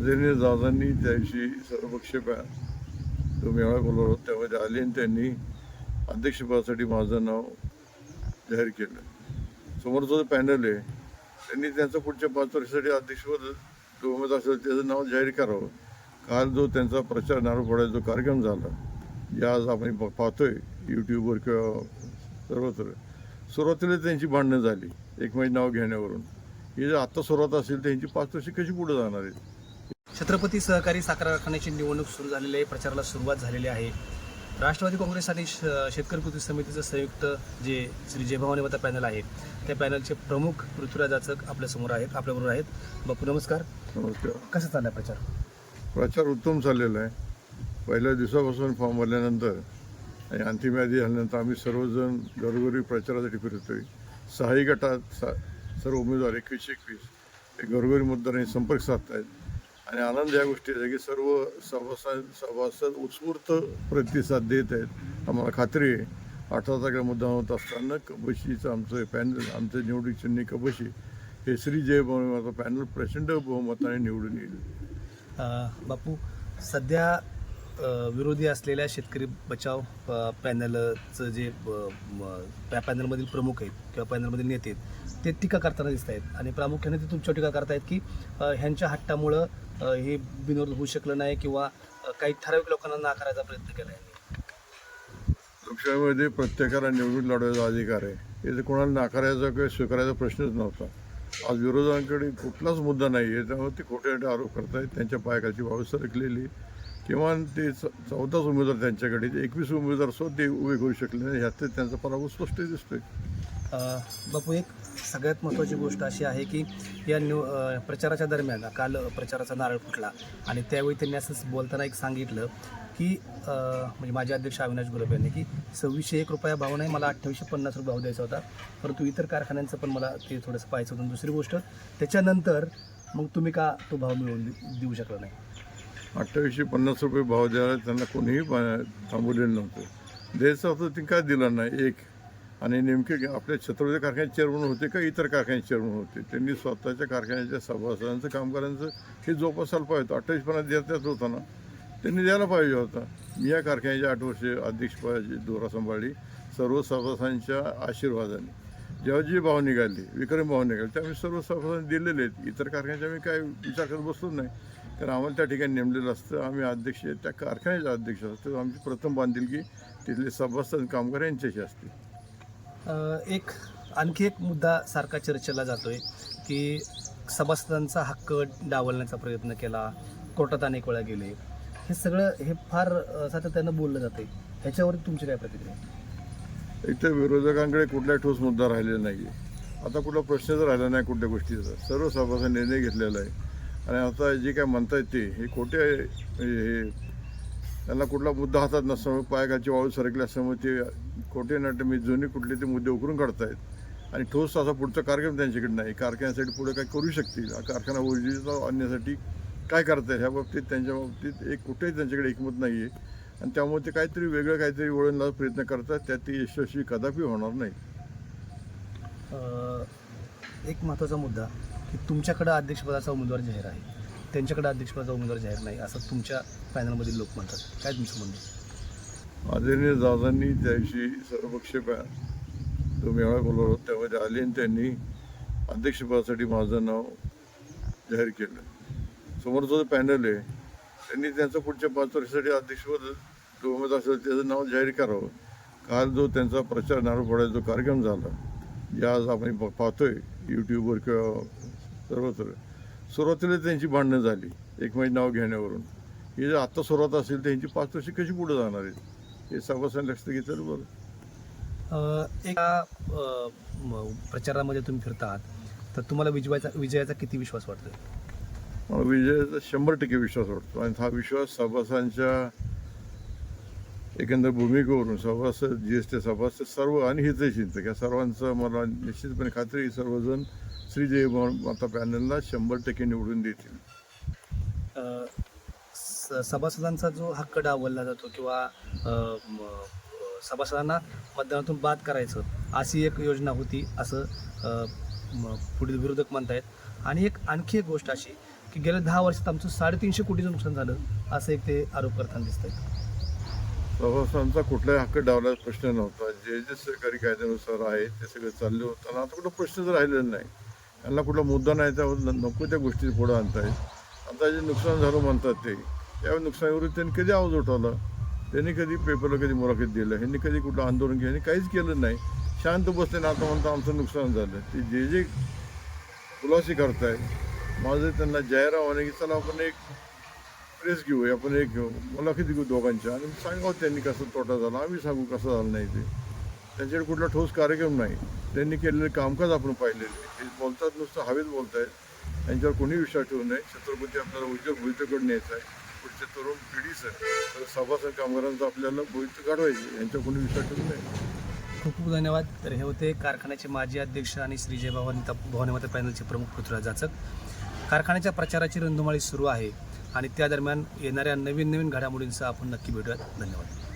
आदरणीय दादांनी त्या दिवशी सर्वपक्षीय जो मेळावा बोलवला होता त्यामध्ये आले आणि त्यांनी अध्यक्षपदासाठी माझं नाव जाहीर केलं. समोरचं जो पॅनल आहे त्यांनी त्यांचं पुढच्या पाच वर्षासाठी अध्यक्षपद जो उमेदवार असेल त्याचं नाव जाहीर करावं. काल जो त्यांचा प्रचार नारळ फोडायचा जो कार्यक्रम झाला जे आज आपण प- पाहतोय यूट्यूबवर किंवा सर्वत्र. सुरुवातीला त्यांची भांडणं झाली एकमेकांचे नाव घेण्यावरून. ही जर आत्ता सुरुवात असेल त्यांची पाच वर्षे कशी पुढे जाणार आहेत? छत्रपती सहकारी साखर कारखान्याची निवडणूक सुरू झालेली आहे. प्रचाराला सुरुवात झालेली आहे. राष्ट्रवादी काँग्रेस आणि श- शेतकरी कृती समितीचं संयुक्त जे श्री जयभवानी मता पॅनल आहे त्या पॅनलचे प्रमुख पृथ्वीराज जाचक आपल्यासमोर आहेत आपल्याबरोबर आहेत. बापू नमस्कार. कसा चाललाय प्रचार? प्रचार उत्तम चाललेला आहे. पहिल्या दिवसापासून फॉर्म भरल्यानंतर आणि अंतिम यादी झाल्यानंतर आम्ही सर्वजण घरोघरी प्रचारासाठी फिरतोय. सहाही गटात सा सर्व उमेदवार एकवीस एकवीस. हे घरोघरी मतदारांनी संपर्क साधत आहेत आणि आनंद या गोष्टीचा आहे की सर्व सभासद सभासद उत्स्फूर्त प्रतिसाद देत आहेत. आम्हाला खात्री आहे. अठरा तारखेला मुद्दाम होत असताना कबशीचं आमचं पॅनल आमचं निवडणूक चिन्ह कबशी हे श्री जय बहुमताचं पॅनल प्रचंड बहुमताने निवडून येईल. बापू सध्या विरोधी असलेल्या शेतकरी बचाव पॅनलचं जे त्या पॅनलमधील प्रमुख आहेत किंवा पॅनलमधील नेते आहेत ते टीका करताना दिसत आहेत. आणि प्रामुख्याने ते तुमच्या टीका करतायत की ह्यांच्या हट्टामुळं हे बिनविरोध होऊ शकलं नाही किंवा काही ठराविक लोकांना नाकारायचा प्रयत्न केला आहे. पक्षामध्ये प्रत्येकाला निवडून लढवायचा अधिकार आहे. हे तर कोणाला नाकारायचा किंवा स्वीकारायचा प्रश्नच नव्हता. आज विरोधकांकडे कुठलाच मुद्दा नाही आहे त्यामुळे ते खोटे खोटे आरोप करतायत. त्यांच्या पायाखालची वाळू सरकलेली. किमान ते च- चौदाच उमेदवार त्यांच्याकडे एकवीस उमेदवार सुद्धा ते उभे करू शकले नाही. ह्यात त्यांचा पराभव स्पष्ट दिसतोय. अ, बापू एक सगळ्यात महत्त्वाची गोष्ट अशी आहे की या न्यू प्रचाराच्या दरम्यान काल प्रचाराचा नारळ फुटला आणि त्यावेळी त्यांनी असं बोलताना एक सांगितलं की म्हणजे माझे अध्यक्ष अविनाश गुलाब यांनी की सव्वीसशे एक रुपया भाव नाही मला अठ्ठावीसशे पन्नास रुपये भाव द्यायचा होता. परंतु इतर कारखान्यांचं पण मला ते थोडंसं पाहायचं होतं. दुसरी गोष्ट त्याच्यानंतर मग तुम्ही का तो भाव मिळवून देऊ शकला नाही? अठ्ठावीसशे पन्नास रुपये भाव द्यायला त्यांना कोणीही पा- थांबवलेलं नव्हतं. द्यायचं होतं ते काय दिलं नाही? एक. आणि नेमके आपल्या छत्रपती कारखान्याचे चेअरमन होते का इतर कारखान्याचे चेअरमन होते? त्यांनी स्वतःच्या कारखान्याच्या सभासदांचं कामगारांचं हे जोपासायला पाहिजे होतं. अठ्ठावीस पन्नास देतात होता ना. त्यांनी द्यायला पाहिजे होता. मी या कारखान्याच्या आठ वर्षे अध्यक्षपदाची दोरा सांभाळली. सर्व सभासदांच्या आशीर्वादाने. जेव्हा जी भाव निघाली विक्रम भाव निघाले ते आम्ही सर्व सभासदांनी दिलेले आहेत. इतर कारखान्याचे आम्ही काय विचार करत बसलो नाही. कारण आम्हाला त्या ठिकाणी नेमलेलं असतं. आम्ही अध्यक्ष त्या कारखान्याचे अध्यक्ष असतो. आमची प्रथम बांधिलकी तिथले सभासद कामगार यांच्याशी असते. एक आणखी एक मुद्दा सारखा चर्चेला जातोय की सभासदांचा हक्क डावलण्याचा प्रयत्न केला कोर्टात अनेक वेळा गेले. हे सगळं हे फार सातत्यानं बोललं जाते ह्याच्यावर तुमची काय प्रतिक्रिया इथं विरोधकांकडे कुठला ठोस मुद्दा राहिलेला नाही आता कुठला प्रश्नच राहिला नाही कुठल्या गोष्टीचा. सर्व सभासद निर्णय घेतलेला आहे. आणि आता जे काय म्हणतायत ते हे खोटे आहे. हे त्यांना कुठला मुद्दा हातात नसल्यामुळे पायकाची वाळू सरकली असल्यामुळे ते खोटे नाट्य मी जुने कुठले ते मुद्दे उकरून काढतायत. आणि ठोस असा पुढचा कार्यक्रम त्यांच्याकडे नाही. कारखान्यासाठी पुढे काय करू शकतील? कारखाना ऊर्जेचा आणण्यासाठी काय करतायत? ह्या बाबतीत त्यांच्या बाबतीत एक कुठेही त्यांच्याकडे एकमत नाही आहे आणि त्यामुळे ते काहीतरी वेगळं काहीतरी वळणला प्रयत्न करतात. त्यात ते यशस्वी कदापि होणार नाही एक महत्त्वाचा मुद्दा. की तुमच्याकडं अध्यक्षपदाचा उमेदवार जाहीर आहे. त्यांच्याकडे अध्यक्षपदाचा उमेदवार जाहीर नाही असं तुमच्या पॅनलमधील लोक म्हणतात. काय तुमचं म्हणणं आदरणीय दादांनी त्या सर्वपक्ष पॅन जो मेळा बोलवला त्यामध्ये आले आणि त्यांनी अध्यक्षपदासाठी माझं नाव जाहीर केलं. समोरचं जो पॅनल आहे त्यांनी त्यांचं पुढच्या पाच वर्षासाठी अध्यक्षपद जो उमेदवार असेल त्याचं नाव जाहीर करावं. काल जो त्यांचा प्रचार नारळ फोडायचा जो कार्यक्रम झाला जे आज आपण प- पाहतोय यूट्यूबवर किंवा सर्वत्र. सुरुवातीला त्यांची भांडणं झाली एकमेकांचे नाव घेण्यावरून. ही जर आत्ता सुरुवात असेल तर यांची पाच वर्षे कशी पुढे जाणार आहेत? हे सभासद लक्ष घेतलं बरं. एका प्रचारामध्ये तुम्ही फिरता आहात तर तुम्हाला विजयाचा विजयाचा किती विश्वास वाटतोय? मला विजयाचा शंभर टक्के विश्वास वाटतो. आणि हा विश्वास सभासदांच्या एकंदर भूमिकेवरून सभासद जी एस टी सभासद सर्व आणि हितचिंतक या सर्वांचं मला निश्चितपणे खात्री सर्वजण श्री जय माता पॅनलला शंभर टक्के निवडून देतील. सभासदांचा जो हक्क डावलला जातो किंवा सभासदांना मतदानातून बाद करायचं अशी एक योजना होती असं पुढील विरोधक म्हणतायत. आणि एक आणखी एक गोष्ट अशी की गेल्या दहा वर्षात आमचं साडेतीनशे कोटीचं नुकसान झालं असं एक ते आरोप करताना दिसत आहे सभासदांचा कुठलाही हक्क डावलाचा प्रश्न नव्हता. जे जे सहकारी कायद्यानुसार आहे ते सगळं चालले होताना आता कुठं प्रश्नच राहिलेला नाही. यांना कुठला मुद्दा नाही त्यावर नको त्या गोष्टी पुढं आणतायत आता जे नुकसान झालं म्हणतात ते त्या नुकसानीवरून त्यांनी कधी आवाज उठवला? त्यांनी कधी पेपरला कधी मुलाखत दिलं ह्यांनी कधी कुठलं आंदोलन केलं? ह्यांनी काहीच केलं नाही. शांत बसले ना आता म्हणता आमचं नुकसान झालं. ते जे जे खुलासे करताय माझं त्यांना जाहीर आव्हान आहे की चला आपण एक प्रेस घेऊ आपण एक मुलाखती घेऊ दोघांच्या. आणि सांगावं त्यांनी कसं तोटा झाला. आम्ही सांगू कसं झालं नाही ते. त्यांच्याकडे कुठला ठोस कार्यक्रम नाही. त्यांनी केलेले कामकाज आपण पाहिलेले हे बोलतात नुसतं हवेत बोलतायत. त्यांच्यावर कोणी विश्वास ठेवू नये. छत्रपती आपल्याला उद्योग भविष्याकडे न्यायचा आहे. पुढच्या तरुण पिढीचं तर सभासद कामगारांचं आपल्याला भविष्य काढवायचं यांच्यावर कोणी विश्वास ठेवू नये. खूप खूप धन्यवाद. तर हे होते कारखान्याचे माजी अध्यक्ष आणि श्री जय भवानी भवानी पॅनलचे प्रमुख पृथ्वीराज जाचक. कारखान्याच्या प्रचाराची रंधुमाळी सुरू आहे आणि त्या दरम्यान येणाऱ्या नवीन नवीन घडामोडींसह आपण नक्की भेटूयात. धन्यवाद.